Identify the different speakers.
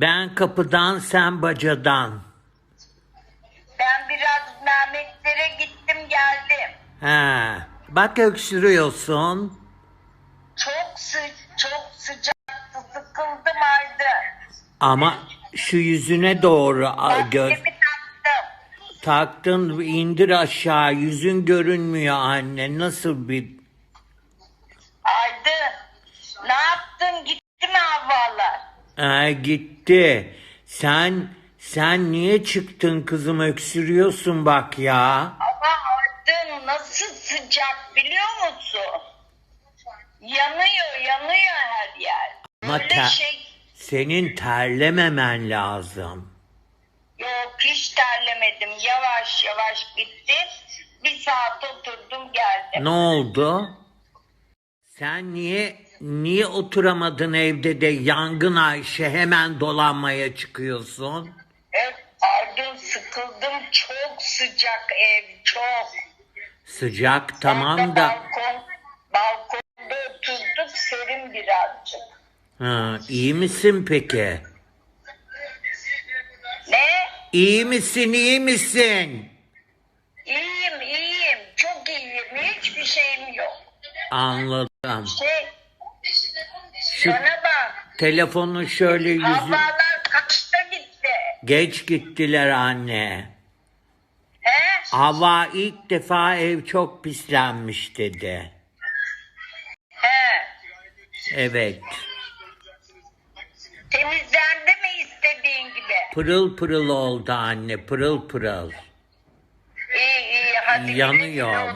Speaker 1: Ben kapıdan sen bacadan.
Speaker 2: Ben biraz Mehmetlere gittim geldim.
Speaker 1: He. Bak öksürüyorsun.
Speaker 2: Çok sı çok sıcaktı sıkıldım Aydın.
Speaker 1: Ama şu yüzüne doğru a- göz
Speaker 2: Maskemi taktım.
Speaker 1: taktın indir aşağı yüzün görünmüyor anne nasıl bir
Speaker 2: Aydın ne yaptın gitti mi havalar?
Speaker 1: Ee, gitti. Sen sen niye çıktın kızım öksürüyorsun bak ya.
Speaker 2: Ama Aydın nasıl sıcak biliyor musun? Yanıyor yanıyor her yer.
Speaker 1: Ama
Speaker 2: Öyle
Speaker 1: ter-
Speaker 2: şey
Speaker 1: Senin terlememen lazım.
Speaker 2: yok hiç terlemedim. Yavaş yavaş gittim. Bir saat oturdum geldim.
Speaker 1: Ne oldu? Sen niye niye oturamadın evde de yangın Ayşe hemen dolanmaya çıkıyorsun?
Speaker 2: Evet, Aydın sıkıldım. Çok sıcak ev çok.
Speaker 1: Sıcak tamam da
Speaker 2: Balkon, balkonda oturduk serin birazcık.
Speaker 1: ha, iyi misin peki?
Speaker 2: Ne?
Speaker 1: İyi misin iyi misin?
Speaker 2: İyiyim iyiyim. Çok iyiyim. Hiçbir şeyim yok.
Speaker 1: Anladım.
Speaker 2: Şey,
Speaker 1: Şu
Speaker 2: bana bak.
Speaker 1: şöyle yüzü
Speaker 2: Havalar kaçta gitti?
Speaker 1: geç gittiler anne.
Speaker 2: He?
Speaker 1: Hava ilk defa ev çok pislenmiş dedi.
Speaker 2: He.
Speaker 1: Evet.
Speaker 2: Temizlendi mi istediğin gibi?
Speaker 1: Pırıl pırıl oldu anne, pırıl pırıl.
Speaker 2: İyi iyi hadi. güle güle
Speaker 1: Yanıyor.